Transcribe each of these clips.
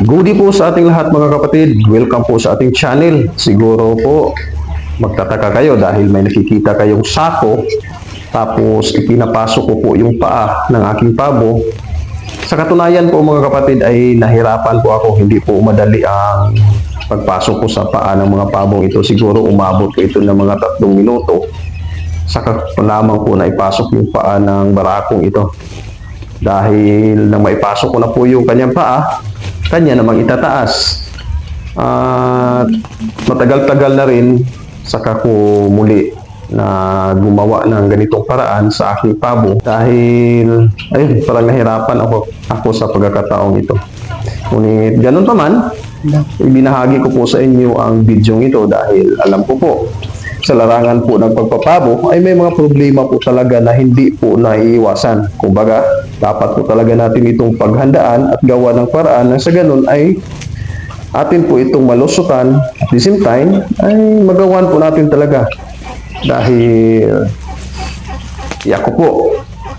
Goodie po sa ating lahat mga kapatid. Welcome po sa ating channel. Siguro po magtataka kayo dahil may nakikita kayong sako tapos ipinapasok ko po yung paa ng aking pabo. Sa katunayan po mga kapatid ay nahirapan po ako. Hindi po madali ang pagpasok ko sa paa ng mga pabong ito. Siguro umabot po ito ng mga tatlong minuto. Saka lamang po na ipasok yung paa ng barakong ito. Dahil nang maipasok ko na po yung kanyang paa, kanya namang itataas. At matagal-tagal na rin saka ko muli na gumawa ng ganitong paraan sa aking pabo dahil ayun parang nahirapan ako ako sa pagkakataong ito. Ngunit ganun pa man, ibinahagi ko po sa inyo ang video ito dahil alam ko po sa larangan po ng pagpapabo ay may mga problema po talaga na hindi po naiiwasan. Kumbaga, dapat po talaga natin itong paghandaan at gawa ng paraan na sa ganun ay atin po itong malusukan at the same time ay magawan po natin talaga. Dahil ako po,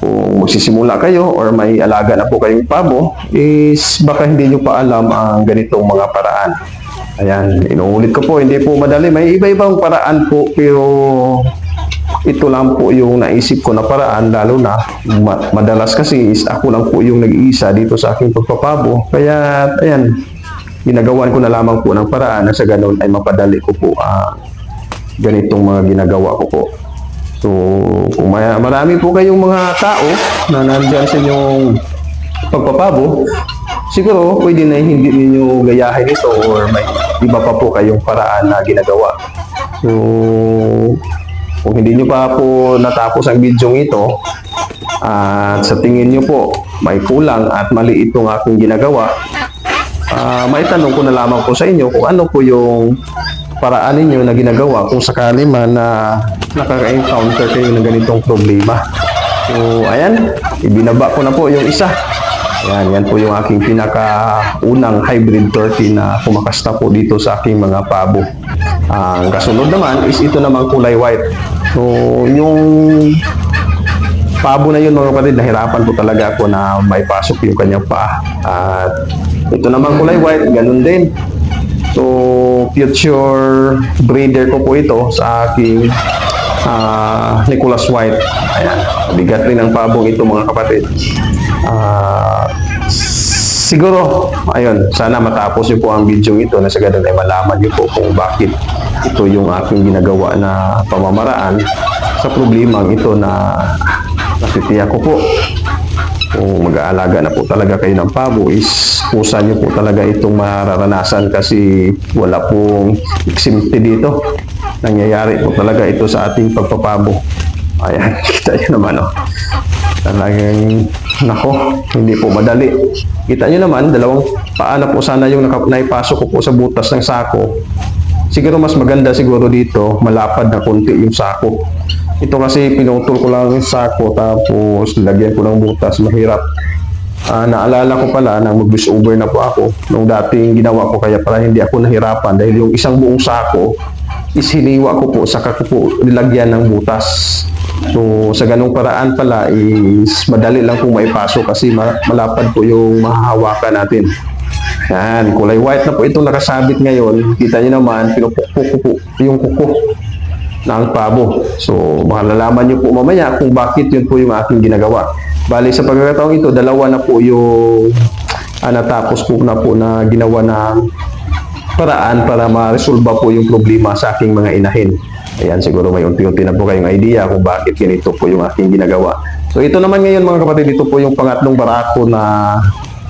kung magsisimula kayo or may alaga na po kayong pabo, is baka hindi nyo pa alam ang ganitong mga paraan. Ayan, inuulit ko po, hindi po madali. May iba-ibang paraan po, pero ito lang po yung naisip ko na paraan, lalo na ma- madalas kasi is ako lang po yung nag-iisa dito sa aking pagpapabo. Kaya, ayan, ginagawan ko na lamang po ng paraan na sa ganun ay mapadali ko po ang ganitong mga ginagawa ko po. So, kung may, marami po kayong mga tao na nandyan sa inyong pagpapabo, siguro pwede na hindi ninyo gayahin ito or may iba pa po kayong paraan na ginagawa. So, kung hindi nyo pa po natapos ang video ito, at sa tingin nyo po may kulang at mali itong aking ginagawa, Ah, may tanong ko na lamang po sa inyo kung ano po yung paraan ninyo na ginagawa kung sakali man na nakaka-encounter kayo ng ganitong problema. So, ayan, ibinaba ko na po yung isa. Ayan, yan po yung aking pinaka-unang hybrid turkey na kumakasta po dito sa aking mga pabo. Ang kasunod naman is ito namang kulay white. So, yung pabo na yun mga kapatid, nahirapan po talaga ako na may pasok yung kanyang paa. At ito naman kulay white, ganun din. So, future breeder ko po ito sa aking ah, Nicholas White. Ayan, bigat rin ang pabong ito mga kapatid. Ah, siguro, ayun, sana matapos niyo po ang video ito na sa ganun ay malaman niyo po kung bakit ito yung aking ginagawa na pamamaraan sa problemang ito na natitiyak ko po kung mag-aalaga na po talaga kayo ng pabo is pusa nyo po talaga itong mararanasan kasi wala pong eksimte dito. Nangyayari po talaga ito sa ating pagpapabo. Ayan, kita nyo naman oh. Talagang, nako, hindi po madali. Kita nyo naman, dalawang paa na po sana yung naipasok ko po sa butas ng sako. Siguro mas maganda siguro dito, malapad na konti yung sako. Ito kasi pinutol ko lang yung sako tapos lagyan ko ng butas, mahirap. Ah, naalala ko pala nang mag over na po ako nung dating ginawa ko kaya pala hindi ako nahirapan dahil yung isang buong sako is hiniwa ko po saka ko po nilagyan ng butas. So sa ganung paraan pala is madali lang po maipasok kasi ma- malapad po yung mahahawakan natin. Yan, kulay white na po itong nakasabit ngayon. Kita niyo naman, pinupukpuk po yung kuko ng pabo. So, malalaman niyo po mamaya kung bakit yun po yung aking ginagawa. Bali, sa pagkakataong ito, dalawa na po yung ah, natapos ko na po na ginawa ng paraan para ma-resolve po yung problema sa aking mga inahin. Ayan, siguro may unti-unti na po kayong idea kung bakit ganito po yung aking ginagawa. So, ito naman ngayon mga kapatid, ito po yung pangatlong barako na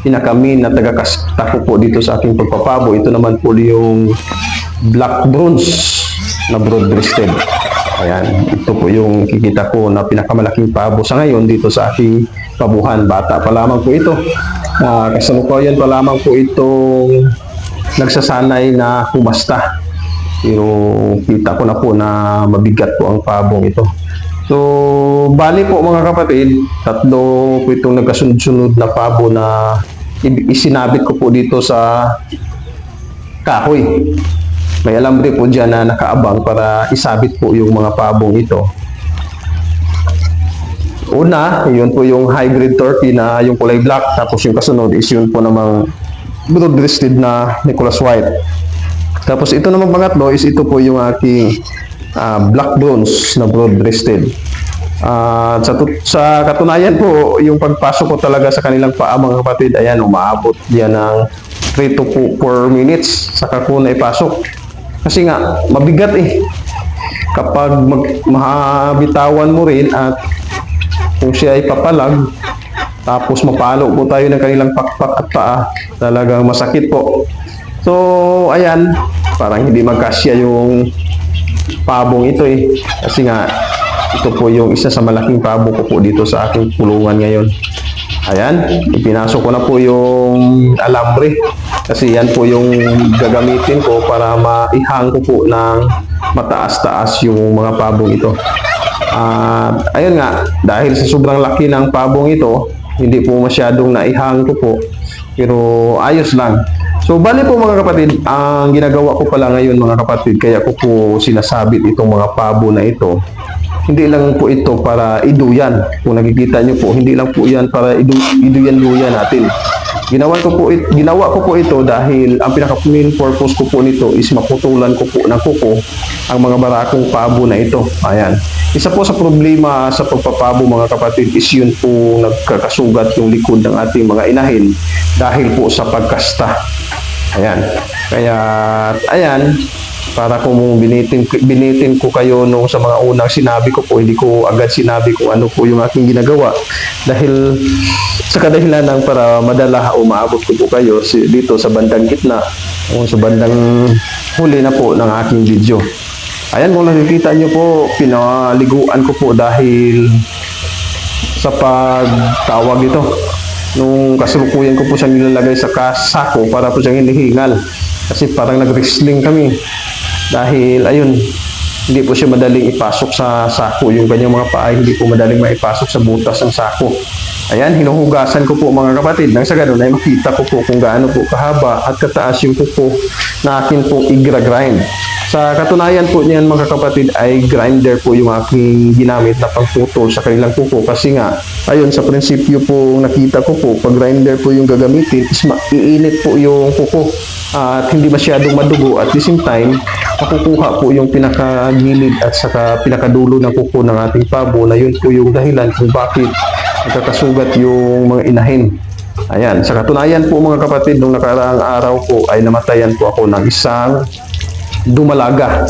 pinakamin na taga-kasta po dito sa aking pagpapabo. Ito naman po yung black bronze na broad-breasted. Ayan, ito po yung kikita ko na pinakamalaking pabo sa ngayon dito sa aking pabuhan. Bata pa lamang po ito. Uh, kasalukuyan pa lamang po itong nagsasanay na humasta. Pero kita ko na po na mabigat po ang pabong ito. So, bali po mga kapatid, tatlo po itong nagkasunod-sunod na pabo na isinabit ko po dito sa kahoy. May alambre po dyan na nakaabang para isabit po yung mga pabong ito. Una, yun po yung hybrid turkey na yung kulay black. Tapos yung kasunod is yun po namang broad-breasted na Nicholas White. Tapos ito naman pangatlo is ito po yung aking ah, black bronze na broad-breasted. Ah, sa, tut- sa katunayan po, yung pagpasok ko talaga sa kanilang paa mga kapatid, ayan, umaabot yan ng 3 to 4 minutes saka ko na ipasok. Kasi nga, mabigat eh. Kapag mag, mahabitawan mo rin at kung siya ay papalag, tapos mapalo po tayo ng kanilang pakpak at paa, talagang masakit po. So, ayan, parang hindi magkasya yung pabong ito eh. Kasi nga, ito po yung isa sa malaking pabo ko po dito sa aking pulungan ngayon. Ayan, ipinasok ko na po yung alambre. Kasi yan po yung gagamitin ko para maihang ko po ng mataas-taas yung mga pabong ito. At ayun nga, dahil sa sobrang laki ng pabong ito, hindi po masyadong naihang ko po. Pero ayos lang. So bali po mga kapatid, ang ginagawa ko pala ngayon mga kapatid, kaya ko po sinasabit itong mga pabo na ito. Hindi lang po ito para iduyan. Kung nakikita nyo po, hindi lang po yan para idu iduyan-duyan natin. Ginawa ko po it, ginawa ko po ito dahil ang pinaka main purpose ko po nito is maputulan ko po ng kuko ang mga barakong pabo na ito. Ayan. Isa po sa problema sa pagpapabo mga kapatid is yun po nagkakasugat yung likod ng ating mga inahin dahil po sa pagkasta. Ayan. Kaya, ayan, para kung binitin, binitin ko kayo nung sa mga unang sinabi ko po, hindi ko agad sinabi kung ano po yung aking ginagawa. Dahil sa kadahilan ng para madala o maabot ko po kayo si, dito sa bandang gitna o sa bandang huli na po ng aking video. Ayan, kung nakikita nyo po, pinaliguan ko po dahil sa pagtawag ito. Nung kasalukuyan ko po siya nilalagay sa kasako para po siyang hinihingal. Kasi parang nag-wrestling kami. Dahil, ayun, hindi po siya madaling ipasok sa sako. Yung kanyang mga paa, hindi po madaling maipasok sa butas ng sako. Ayan, hinuhugasan ko po mga kapatid. Nang sa ganun ay makita ko po kung gaano po kahaba at kataas yung kuko na akin pong igra-grind. Sa katunayan po niyan mga kapatid ay grinder po yung aking ginamit na pangputol sa kanilang kuko. Kasi nga ayun sa prinsipyo po nakita ko po pag grinder po yung gagamitin is maiinit po yung kuko. At hindi masyadong madugo. At the same time makukuha po yung pinakagilid at saka pinakadulo ng kuko ng ating pabo na yun po yung dahilan kung bakit nagkakasugat yung mga inahin. Ayan, sa katunayan po mga kapatid, nung nakaraang araw po ay namatayan po ako ng isang dumalaga.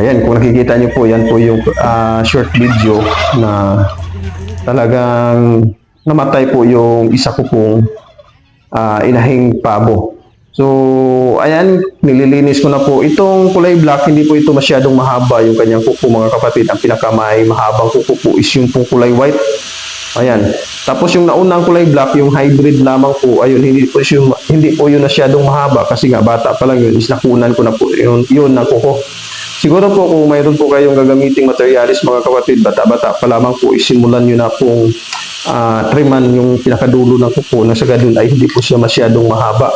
Ayan, kung nakikita niyo po, yan po yung ah, short video na talagang namatay po yung isa ko pong ah, inahing pabo. So, ayan, nililinis ko na po. Itong kulay black, hindi po ito masyadong mahaba yung kanyang kuko mga kapatid. Ang pinakamay mahabang kuko po is yung pong kulay white. Ayan. Tapos yung naunang kulay black, yung hybrid lamang po, ayun, hindi po yung, hindi po yun masyadong mahaba kasi nga bata pa lang yun, is nakunan ko na po yun, yun ng kuko. Siguro po kung mayroon po kayong gagamiting materialis mga kapatid, bata-bata pa lamang po, isimulan nyo na pong ah, triman yung pinakadulo ng kuko na sa ganun ay hindi po siya masyadong mahaba.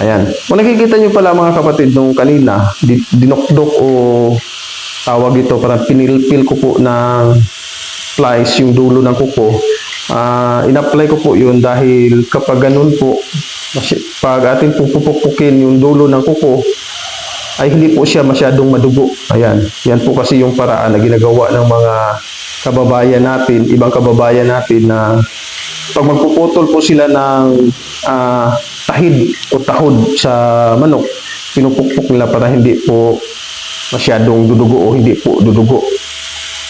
Ayan. Kung nakikita nyo pala mga kapatid nung kanina, di, dinokdok o tawag ito, parang pinilpil ko po ng flies yung dulo ng kuko. Ah, in-apply ko po yun dahil kapag ganun po, masy- pag ating pupupukin yung dulo ng kuko, ay hindi po siya masyadong madugo. Ayan. Yan po kasi yung paraan na ginagawa ng mga kababayan natin, ibang kababayan natin na pag magpuputol po sila ng ah, tahid o tahod sa manok, pinupukpok nila para hindi po masyadong dudugo o hindi po dudugo.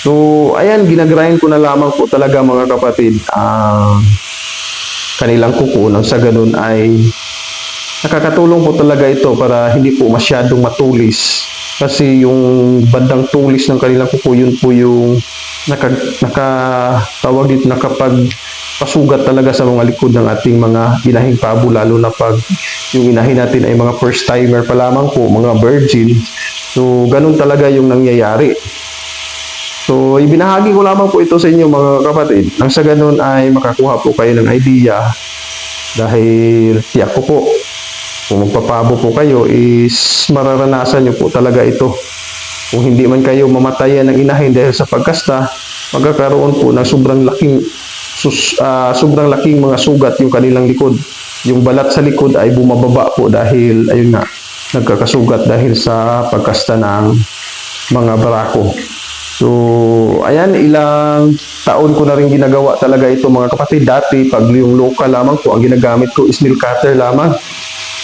So, ayan, ginagrind ko na lamang po talaga mga kapatid ang kanilang kuko nang sa ganun ay nakakatulong po talaga ito para hindi po masyadong matulis. Kasi yung bandang tulis ng kanilang kuko yun po yung naka, naka tawag dito nakapag pasugat talaga sa mga likod ng ating mga inahing pabo lalo na pag yung inahin natin ay mga first timer pa lamang po mga virgin. So ganun talaga yung nangyayari So, ibinahagi ko lamang po ito sa inyo mga kapatid. Nang sa ganun ay makakuha po kayo ng idea dahil tiyak ko po kung magpapabo po kayo is mararanasan nyo po talaga ito. Kung hindi man kayo mamatayan ng inahin dahil sa pagkasta, magkakaroon po ng sobrang laking sus, ah, sobrang laking mga sugat yung kanilang likod. yung balat sa likod ay bumababa po dahil ayun nga nagkakasugat dahil sa pagkasta ng mga barako. So, ayan, ilang taon ko na rin ginagawa talaga ito mga kapatid. Dati, pag yung local lamang po, ang ginagamit ko is nail cutter lamang.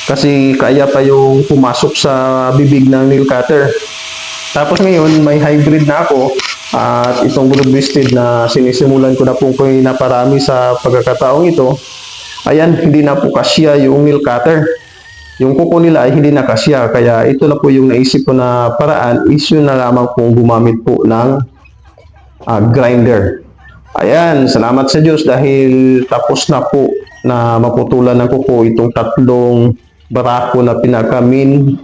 Kasi kaya pa yung pumasok sa bibig ng nail cutter. Tapos ngayon, may hybrid na ako at itong broad-breasted na sinisimulan ko na po ko naparami sa pagkakataong ito. Ayan, hindi na po kasya yung nail cutter. Yung kuko nila ay hindi na kasya. Kaya ito na po yung naisip ko na paraan is yun na lamang po gumamit po ng ah, grinder. Ayan, salamat sa Diyos dahil tapos na po na maputulan ng kuko itong tatlong barako na pinakamin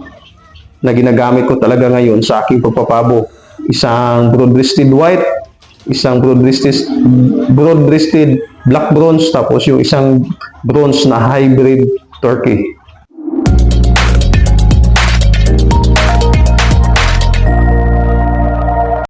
na ginagamit ko talaga ngayon sa aking pagpapabo. Isang broad-breasted white, isang broad-breasted, broad-breasted black bronze, tapos yung isang bronze na hybrid turkey.